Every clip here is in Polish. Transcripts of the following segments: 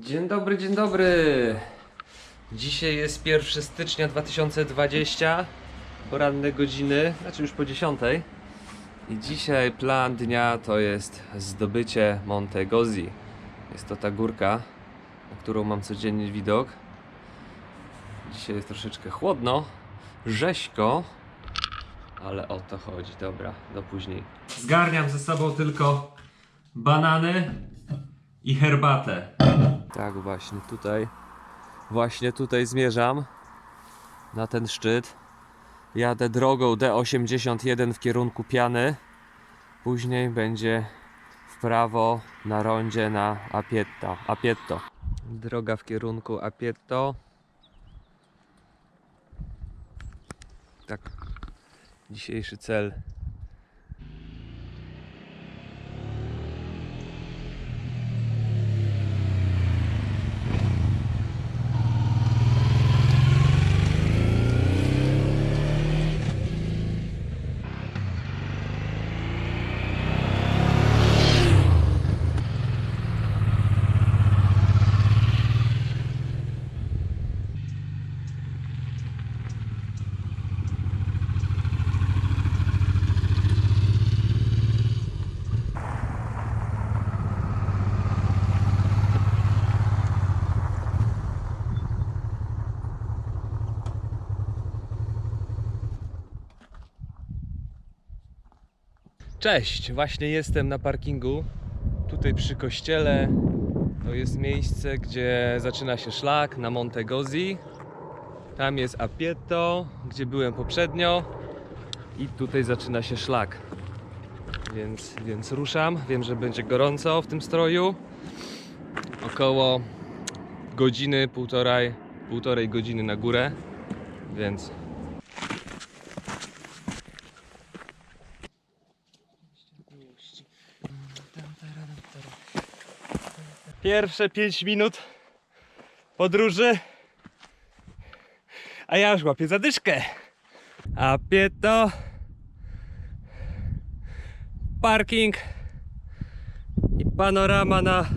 Dzień dobry, dzień dobry. Dzisiaj jest 1 stycznia 2020, poranne godziny, znaczy już po 10. I dzisiaj plan dnia to jest zdobycie Monte Gozzi. Jest to ta górka, na którą mam codziennie widok. Dzisiaj jest troszeczkę chłodno, rzeźko, ale o to chodzi. Dobra, do później. Zgarniam ze sobą tylko banany i herbatę. Tak, właśnie tutaj. Właśnie tutaj zmierzam na ten szczyt. Jadę drogą D81 w kierunku Piany. Później będzie w prawo na rondzie na Apietta, Apietto. Droga w kierunku Apietto. Tak. Dzisiejszy cel Cześć, właśnie jestem na parkingu. Tutaj przy kościele. To jest miejsce, gdzie zaczyna się szlak na Monte Gozzi. Tam jest Apietto, gdzie byłem poprzednio. I tutaj zaczyna się szlak. Więc, więc ruszam. Wiem, że będzie gorąco w tym stroju. Około godziny, półtorej, półtorej godziny na górę. Więc Pierwsze 5 minut podróży. A ja już łapię zadyszkę. A pieto. Parking. I panorama na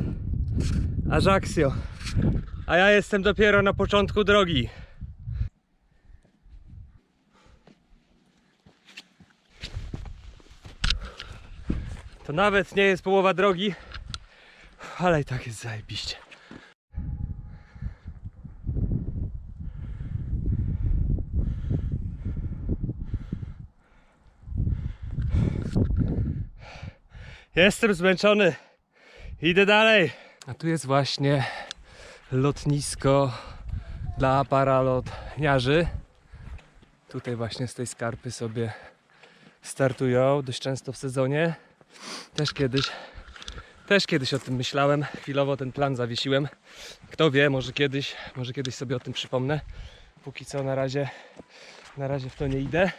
Ajaxio. A ja jestem dopiero na początku drogi. To nawet nie jest połowa drogi ale i tak jest zajebiście. Jestem zmęczony. Idę dalej. A tu jest właśnie lotnisko dla paralotniarzy. Tutaj właśnie z tej skarpy sobie startują dość często w sezonie. Też kiedyś też kiedyś o tym myślałem, chwilowo ten plan zawiesiłem. Kto wie, może kiedyś, może kiedyś sobie o tym przypomnę. Póki co na razie, na razie w to nie idę.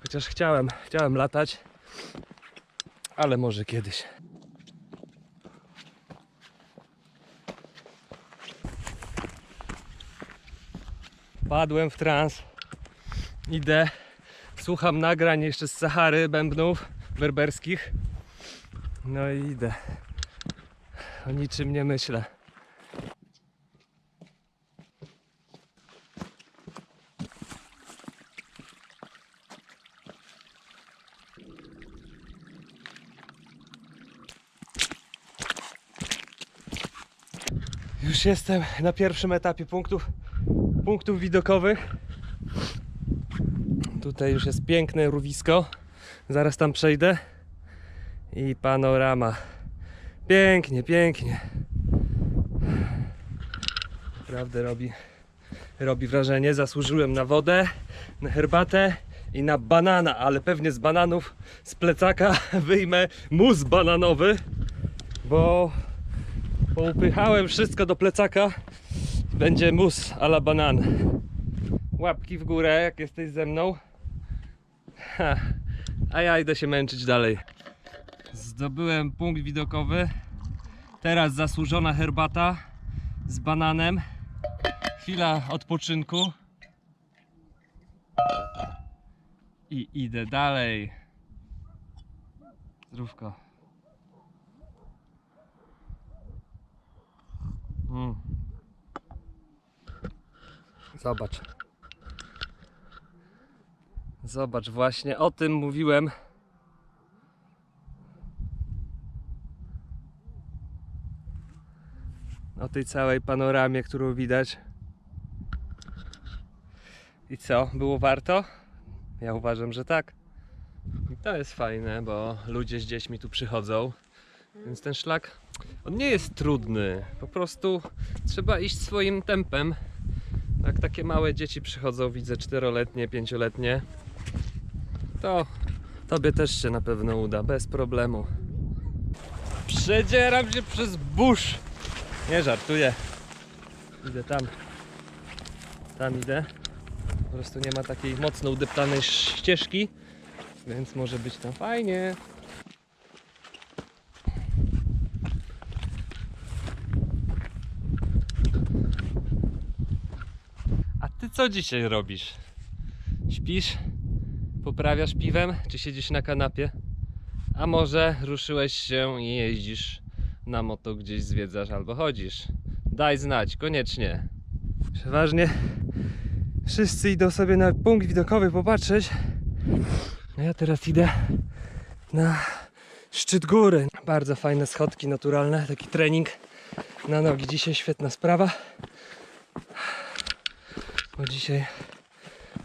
Chociaż chciałem, chciałem latać, ale może kiedyś. Padłem w trans. Idę, słucham nagrań jeszcze z Sahary, bębnów berberskich. No i idę. O niczym nie myślę. Już jestem na pierwszym etapie punktów, punktów widokowych. Tutaj już jest piękne ruwisko. Zaraz tam przejdę. I panorama. Pięknie, pięknie. Naprawdę robi, robi wrażenie. Zasłużyłem na wodę, na herbatę i na banana, ale pewnie z bananów z plecaka wyjmę mus bananowy, bo poupychałem wszystko do plecaka. Będzie mus a la banan. Łapki w górę, jak jesteś ze mną. Ha, a ja idę się męczyć dalej. Zdobyłem punkt widokowy. Teraz zasłużona herbata z bananem. Chwila odpoczynku. I idę dalej. Zdrówko. Mm. Zobacz. Zobacz, właśnie o tym mówiłem. O tej całej panoramie, którą widać. I co? Było warto? Ja uważam, że tak. I to jest fajne, bo ludzie z dziećmi tu przychodzą. Więc ten szlak, on nie jest trudny. Po prostu trzeba iść swoim tempem. Jak takie małe dzieci przychodzą, widzę czteroletnie, pięcioletnie, to tobie też się na pewno uda, bez problemu. Przedzieram się przez burz. Nie żartuję. Idę tam. Tam idę. Po prostu nie ma takiej mocno udeptanej ścieżki, więc może być tam fajnie. A ty co dzisiaj robisz? Śpisz? Poprawiasz piwem? Czy siedzisz na kanapie? A może ruszyłeś się i jeździsz na moto gdzieś zwiedzasz albo chodzisz? Daj znać, koniecznie. Przeważnie wszyscy idą sobie na punkt widokowy popatrzeć. A ja teraz idę na szczyt góry. Bardzo fajne schodki naturalne, taki trening na nogi. Dzisiaj świetna sprawa. Bo dzisiaj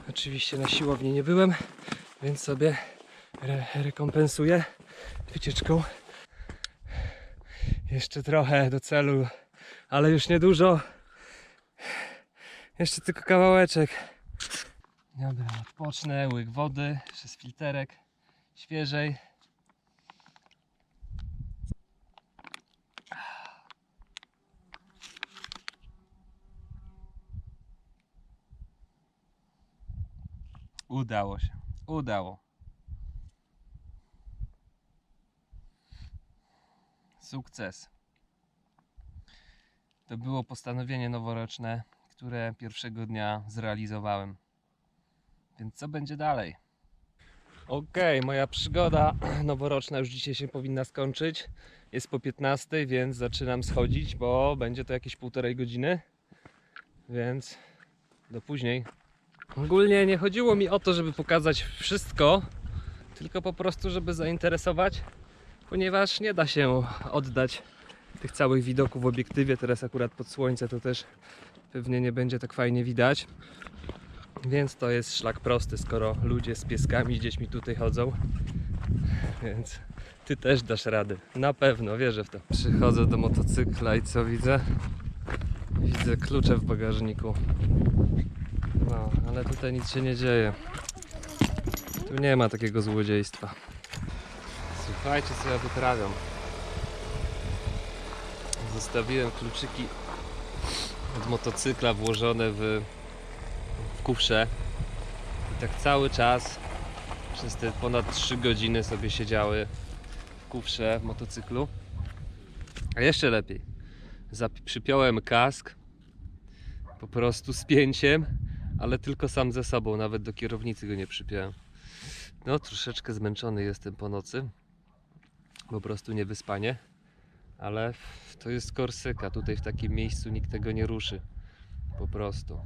oczywiście na siłowni nie byłem, więc sobie re rekompensuję wycieczką. Jeszcze trochę do celu, ale już niedużo. Jeszcze tylko kawałeczek. Dobra, odpocznę, łyk wody, przez filterek, świeżej. Udało się. Udało. Sukces. To było postanowienie noworoczne, które pierwszego dnia zrealizowałem. Więc co będzie dalej? Okej, moja przygoda noworoczna już dzisiaj się powinna skończyć. Jest po 15, więc zaczynam schodzić, bo będzie to jakieś półtorej godziny. Więc do później. Ogólnie nie chodziło mi o to, żeby pokazać wszystko, tylko po prostu, żeby zainteresować, ponieważ nie da się oddać tych całych widoków w obiektywie. Teraz akurat pod słońce to też pewnie nie będzie tak fajnie widać. Więc to jest szlak prosty, skoro ludzie z pieskami, z dziećmi tutaj chodzą. Więc ty też dasz radę. Na pewno, wierzę w to. Przychodzę do motocykla i co widzę? Widzę klucze w bagażniku. No, ale tutaj nic się nie dzieje. Tu nie ma takiego złodziejstwa. Słuchajcie, co ja wyprawiam. Zostawiłem kluczyki od motocykla włożone w, w kufrze. I tak cały czas przez te ponad 3 godziny sobie siedziały w kufrze w motocyklu. A jeszcze lepiej. Przypiąłem kask po prostu z pięciem, ale tylko sam ze sobą, nawet do kierownicy go nie przypiąłem. No, troszeczkę zmęczony jestem po nocy. Po prostu niewyspanie. Ale to jest Korsyka. Tutaj w takim miejscu nikt tego nie ruszy. Po prostu.